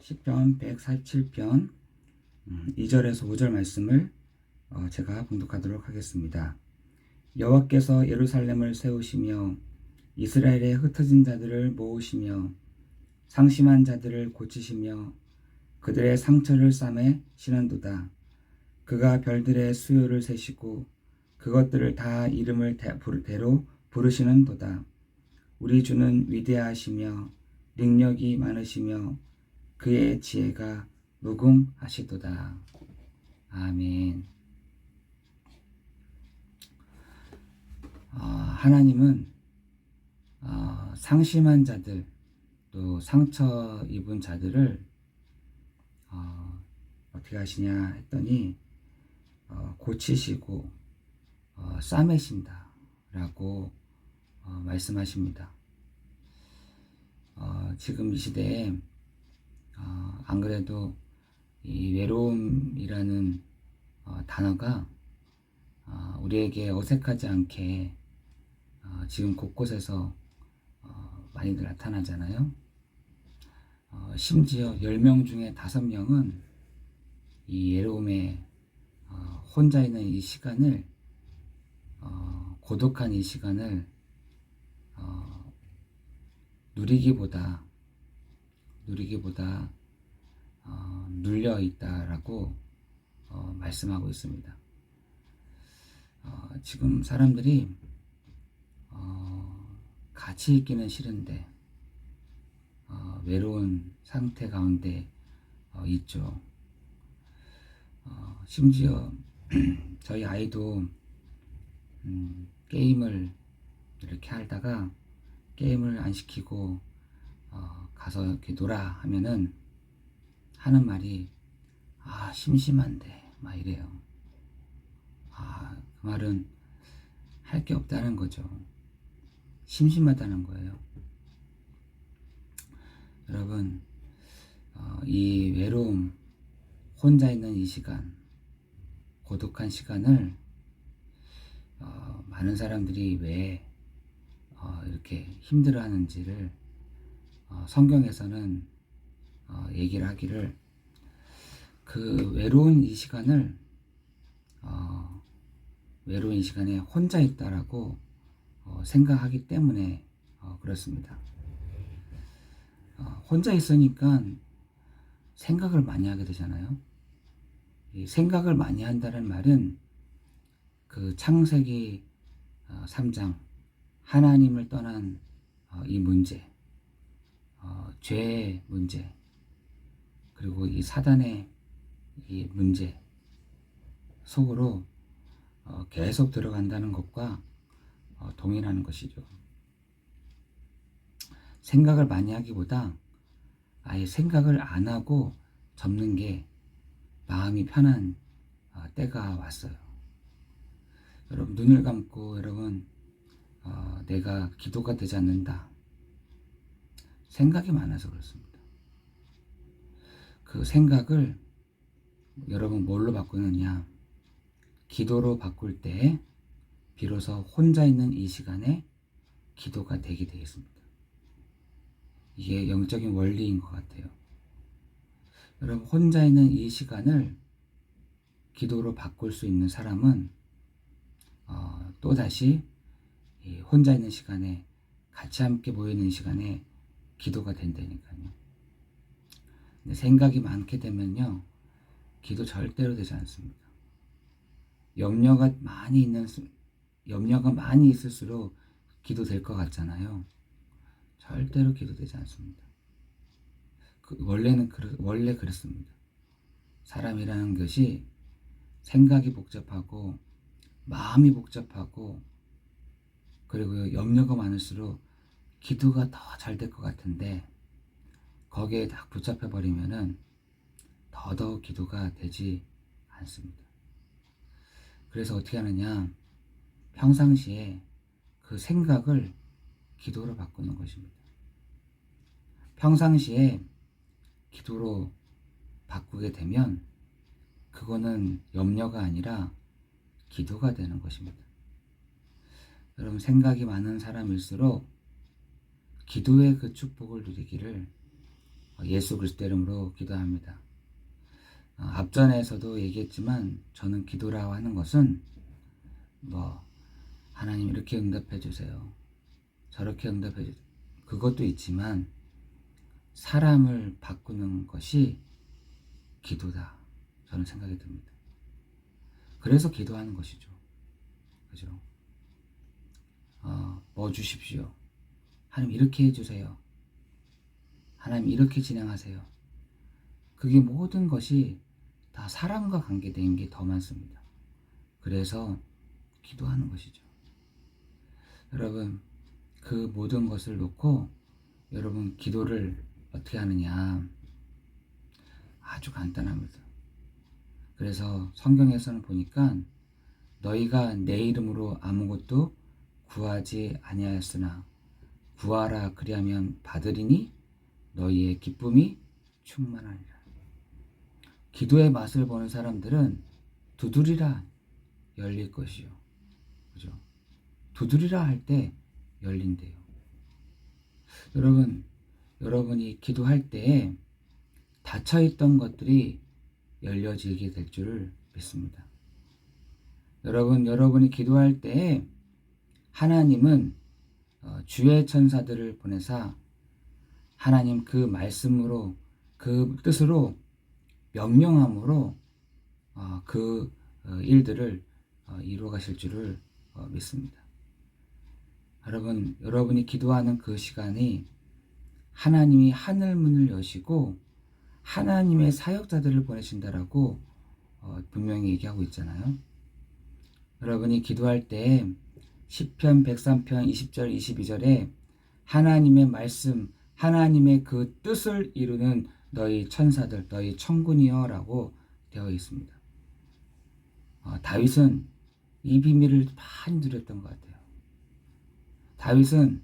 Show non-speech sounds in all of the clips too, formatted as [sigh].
10편 147편 2절에서 5절 말씀을 어, 제가 봉독하도록 하겠습니다. 여호와께서 예루살렘을 세우시며 이스라엘의 흩어진 자들을 모으시며 상심한 자들을 고치시며 그들의 상처를 싸매 시는도다. 그가 별들의 수요를 세시고 그것들을 다 이름을 대로 부르시는도다. 우리 주는 위대하시며 능력이 많으시며 그의 지혜가 무궁하시도다. 아멘. 어, 하나님은 어, 상심한 자들 또 상처 입은 자들을 어, 어떻게 하시냐 했더니 어, 고치시고 어, 싸매신다라고 어, 말씀하십니다. 어, 지금 이 시대에 어, 안 그래도 이 외로움이라는 어, 단어가 어, 우리에게 어색하지 않게 어, 지금 곳곳에서 어, 많이들 나타나잖아요. 어, 심지어 10명 중에 5명은 이 외로움에 어, 혼자 있는 이 시간을 어, 고독한 이 시간을 어, 누리기보다 누리기보다 어, 눌려 있다라고 어, 말씀하고 있습니다. 어, 지금 사람들이 어, 같이 있기는 싫은데 어, 외로운 상태 가운데 어, 있죠. 어, 심지어 [clears throat] 저희 아이도 음, 게임을 이렇게 하다가 게임을 안 시키고 어, 가서 이렇게 놀아 하면은 하는 말이 아 심심한데 막 이래요. 아 그 말은 할 게 없다는 거죠. 심심하다는 거예요. 여러분 어, 이 외로움 혼자 있는 이 시간 고독한 시간을 어, 많은 사람들이 왜 어, 이렇게 힘들어하는지를 어, 성경에서는 어, 얘기를 하기를 그 외로운 이 시간을 어, 외로운 이 시간에 혼자 있다라고 어, 생각하기 때문에 어, 그렇습니다. 어, 혼자 있으니까 생각을 많이 하게 되잖아요. 이 생각을 많이 한다는 말은 그 창세기 어, 3장 하나님을 떠난 어, 이 문제, 어, 죄의 문제, 그리고 이 사단의 이 문제 속으로 어, 계속 들어간다는 것과 어, 동일하는 것이죠. 생각을 많이 하기보다 아예 생각을 안 하고 접는 게 마음이 편한 어, 때가 왔어요. 여러분 눈을 감고 여러분 어, 내가 기도가 되지 않는다. 생각이 많아서 그렇습니다. 그 생각을 여러분 뭘로 바꾸느냐? 기도로 바꿀 때 비로소 혼자 있는 이 시간에 기도가 되게 되겠습니다. 이게 영적인 원리인 것 같아요. 여러분 혼자 있는 이 시간을 기도로 바꿀 수 있는 사람은 어, 또 다시 혼자 있는 시간에 같이 함께 모이는 시간에 기도가 된다니까요. 생각이 많게 되면요, 기도 절대로 되지 않습니다. 염려가 많이 있는 수- 염려가 많이 있을수록 기도 될 것 같잖아요. 절대로 기도되지 않습니다. 그 원래는 그렇, 원래 그렇습니다. 사람이라는 것이 생각이 복잡하고 마음이 복잡하고 그리고 염려가 많을수록 기도가 더 잘 될 것 같은데 거기에 딱 붙잡혀 버리면은 더더욱 기도가 되지 않습니다. 그래서 어떻게 하느냐 평상시에 그 생각을 기도로 바꾸는 것입니다. 평상시에 기도로 바꾸게 되면 그거는 염려가 아니라 기도가 되는 것입니다. 여러분 생각이 많은 사람일수록 기도의 그 축복을 누리기를 예수 그리스도 이름으로 기도합니다. 어, 앞전에서도 얘기했지만 저는 기도라고 하는 것은 뭐 하나님 이렇게 응답해 주세요. 저렇게 응답해 주세요. 그것도 있지만 사람을 바꾸는 것이 기도다. 저는 생각이 듭니다. 그래서 기도하는 것이죠. 그죠? 어, 뭐 주십시오. 하나님 이렇게 해주세요. 하나님 이렇게 진행하세요. 그게 모든 것이 다 사람과 관계된 게 더 많습니다. 그래서 기도하는 것이죠. 여러분, 그 모든 것을 놓고 여러분 기도를 어떻게 하느냐. 아주 간단합니다. 그래서 성경에서는 보니까 너희가 내 이름으로 아무것도 구하지 아니하였으나 구하라 그리하면 받으리니 너희의 기쁨이 충만하리라. 기도의 맛을 보는 사람들은 두드리라 열릴 것이요. 그죠? 두드리라 할 때 열린대요. 여러분, 여러분이 기도할 때에 닫혀있던 것들이 열려지게 될 줄을 믿습니다. 여러분, 여러분이 기도할 때에 하나님은 어, 주의 천사들을 보내사 하나님 그 말씀으로 그 뜻으로 명령함으로 어, 그 어, 일들을 이루어 가실 줄을 믿습니다. 여러분, 여러분이 기도하는 그 시간이 하나님이 하늘 문을 여시고 하나님의 사역자들을 보내신다라고 분명히 얘기하고 있잖아요. 여러분이 기도할 때 시편 103편 20절 22절에 하나님의 말씀 하나님의 그 뜻을 이루는 너희 천사들 너희 천군이여라고 되어 있습니다. 어, 다윗은 이 비밀을 많이 누렸던 것 같아요. 다윗은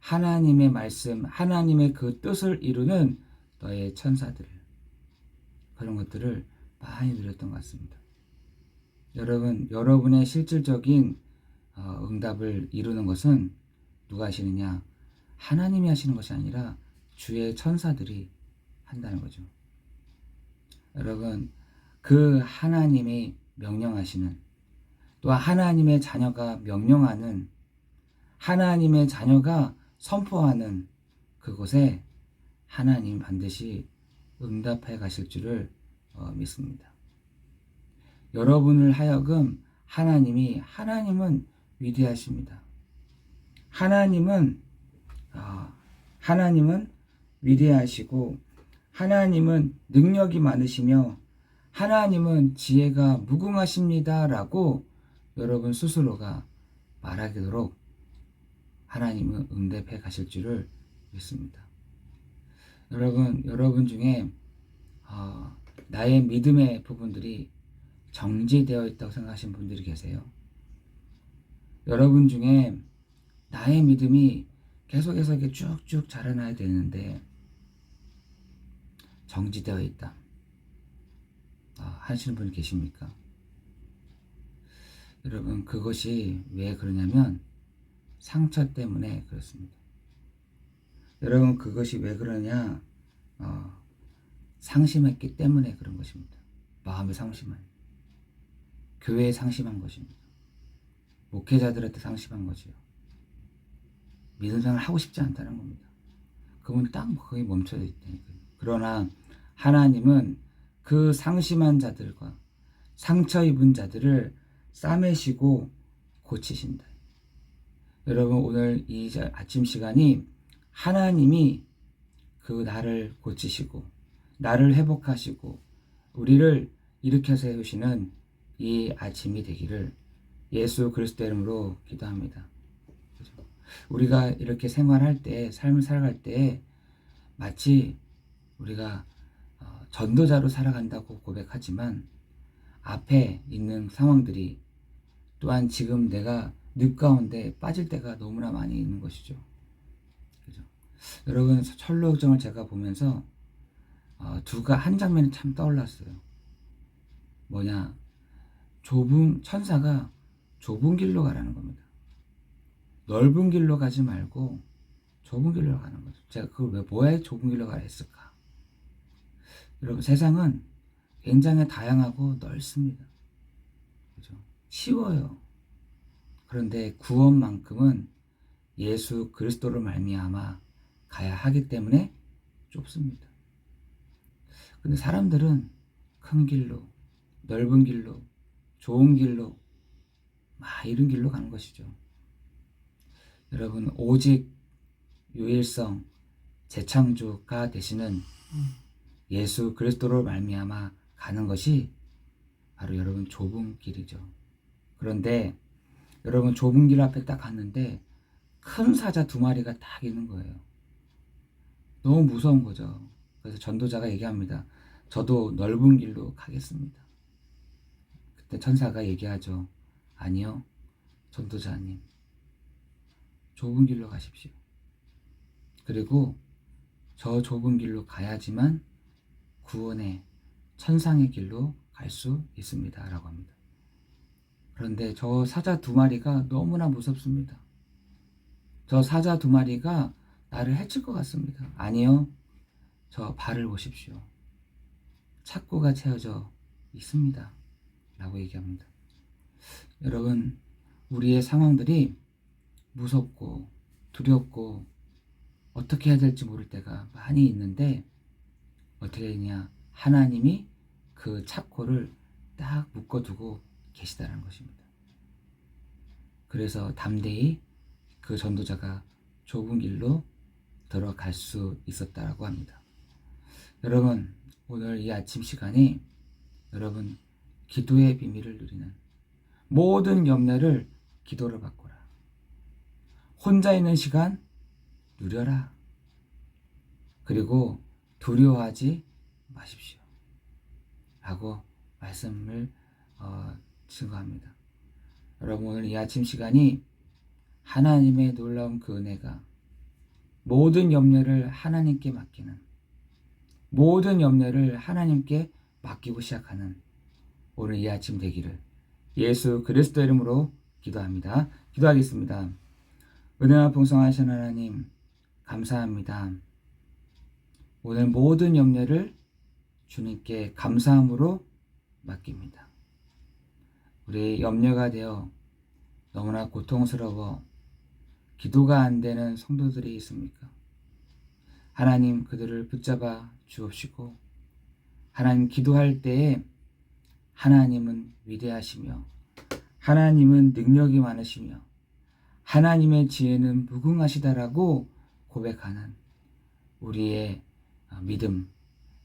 하나님의 말씀, 하나님의 그 뜻을 이루는 너의 천사들 그런 것들을 많이 누렸던 것 같습니다. 여러분, 여러분의 실질적인 어, 응답을 이루는 것은 누가 하시느냐? 하나님이 하시는 것이 아니라 주의 천사들이 한다는 거죠. 여러분, 그 하나님이 명령하시는 또 하나님의 자녀가 명령하는 하나님의 자녀가 선포하는 그곳에 하나님 반드시 응답해 가실 줄을 어, 믿습니다. 여러분을 하여금 하나님이 하나님은 위대하십니다. 하나님은 아, 하나님은 위대하시고 하나님은 능력이 많으시며 하나님은 지혜가 무궁하십니다라고 여러분 스스로가 말하도록 하나님은 응답해 가실 줄을 믿습니다. 여러분, 여러분 중에 어, 나의 믿음의 부분들이 정지되어 있다고 생각하시는 분들이 계세요. 여러분 중에 나의 믿음이 계속해서 이렇게 쭉쭉 자라나야 되는데 정지되어 있다. 아, 하시는 분 계십니까? 여러분 그것이 왜 그러냐면 상처 때문에 그렇습니다. 여러분 그것이 왜 그러냐? 어, 상심했기 때문에 그런 것입니다. 마음의 상심을 교회에 상심한 것입니다. 목회자들한테 상심한 거지요. 믿음 생활 하고 싶지 않다는 겁니다. 그분 딱 거기 멈춰 있다니까요. 그러나 하나님은 그 상심한 자들과 상처 입은 자들을 싸매시고 고치신다. 여러분 오늘 이 아침 시간이 하나님이 그 나를 고치시고 나를 회복하시고 우리를 일으켜 세우시는 이 아침이 되기를 예수 그리스도 이름으로 기도합니다. 우리가 이렇게 생활할 때, 삶을 살아갈 때 마치 우리가 어, 전도자로 살아간다고 고백하지만 앞에 있는 상황들이 또한 지금 내가 늪 가운데 빠질 때가 너무나 많이 있는 것이죠. 그죠? 여러분 철로정을 제가 보면서 어, 두가 한 장면이 참 떠올랐어요. 뭐냐? 좁은 천사가 좁은 길로 가라는 겁니다. 넓은 길로 가지 말고 좁은 길로 가는 거죠. 제가 그걸 왜 뭐에 좁은 길로 가라 했을까? 여러분 세상은 굉장히 다양하고 넓습니다. 그죠? 쉬워요. 그런데 구원만큼은 예수 그리스도를 말미암아 가야 하기 때문에 좁습니다. 근데 사람들은 큰 길로, 넓은 길로, 좋은 길로, 막 이런 길로 가는 것이죠. 여러분, 오직 유일성, 재창조가 되시는 예수 그리스도로 말미암아 가는 것이 바로 여러분 좁은 길이죠. 그런데 여러분 좁은 길 앞에 딱 갔는데 큰 사자 두 마리가 딱 있는 거예요. 너무 무서운 거죠. 그래서 전도자가 얘기합니다. 저도 넓은 길로 가겠습니다. 그때 천사가 얘기하죠. 아니요. 전도자님. 좁은 길로 가십시오. 그리고 저 좁은 길로 가야지만 구원의 천상의 길로 갈 수 있습니다. 라고 합니다. 그런데 저 사자 두 마리가 너무나 무섭습니다. 저 사자 두 마리가 나를 해칠 것 같습니다. 아니요. 저 발을 보십시오. 착고가 채워져 있습니다. 라고 얘기합니다. 여러분, 우리의 상황들이 무섭고 두렵고 어떻게 해야 될지 모를 때가 많이 있는데 어떻게 되냐 하나님이 그 착고를 딱 묶어두고 계시다는 것입니다. 그래서 담대히 그 전도자가 좁은 길로 들어갈 수 있었다라고 합니다. 여러분 오늘 이 아침 시간에 여러분 기도의 비밀을 누리는 모든 염려를 기도로 바꾸라. 혼자 있는 시간 누려라. 그리고 두려워하지 마십시오. 라고 말씀을 어, 증거합니다. 여러분 오늘 이 아침 시간이 하나님의 놀라운 그 은혜가 모든 염려를 하나님께 맡기는 모든 염려를 하나님께 맡기고 시작하는 오늘 이 아침 되기를 예수 그리스도 이름으로 기도합니다. 기도하겠습니다. 은혜와 풍성하신 하나님 감사합니다. 오늘 모든 염려를 주님께 감사함으로 맡깁니다. 우리 염려가 되어 너무나 고통스러워 기도가 안 되는 성도들이 있습니까? 하나님 그들을 붙잡아 주옵시고 하나님 기도할 때에 하나님은 위대하시며 하나님은 능력이 많으시며 하나님의 지혜는 무궁하시다라고 고백하는 우리의 믿음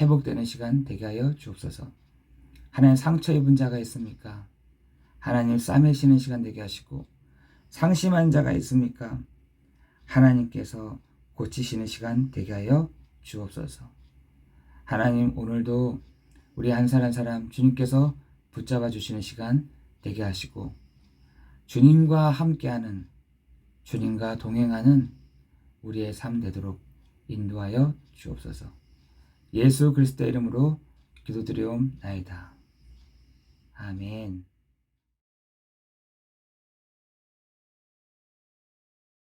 회복되는 시간 되게 하여 주옵소서. 하나님 상처 입은 자가 있습니까? 하나님 싸매시는 시간 되게 하시고 상심한 자가 있습니까? 하나님께서 고치시는 시간 되게 하여 주옵소서. 하나님 오늘도 우리 한 사람 한 사람 주님께서 붙잡아 주시는 시간 되게 하시고 주님과 함께하는 주님과 동행하는 우리의 삶 되도록 인도하여 주옵소서. 예수 그리스도 이름으로 기도드리옵나이다. 아멘.